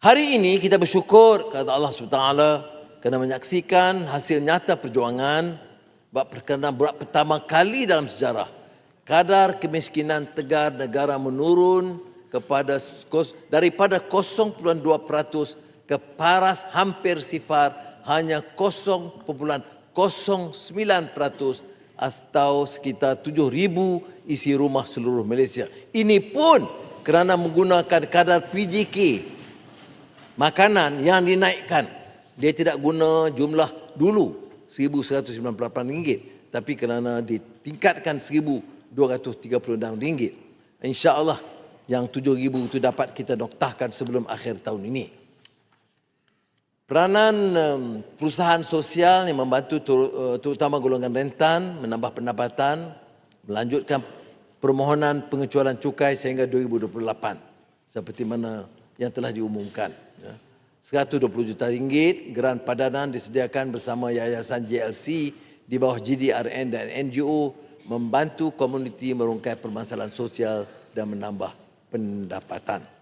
Hari ini kita bersyukur kepada Allah SWT kerana menyaksikan hasil nyata perjuangan buat perkenaan berat pertama kali dalam sejarah kadar kemiskinan tegar negara menurun kepada daripada 0.2% ke paras hampir sifar hanya 0.09% atau sekitar 7,000 isi rumah seluruh Malaysia. Ini pun kerana menggunakan kadar PGK makanan yang dinaikkan. Dia tidak guna jumlah dulu RM1,198 tapi kerana ditingkatkan RM1,236. InsyaAllah yang RM7,000 itu dapat kita noktahkan sebelum akhir tahun ini. Peranan perusahaan sosial yang membantu uh, terutama golongan rentan menambah pendapatan, melanjutkan permohonan pengecualian cukai sehingga 2028 seperti mana yang telah diumumkan. Ya. 120 juta ringgit geran padanan disediakan bersama Yayasan JLC di bawah GDRN dan NGO membantu komuniti merungkai permasalahan sosial dan menambah pendapatan.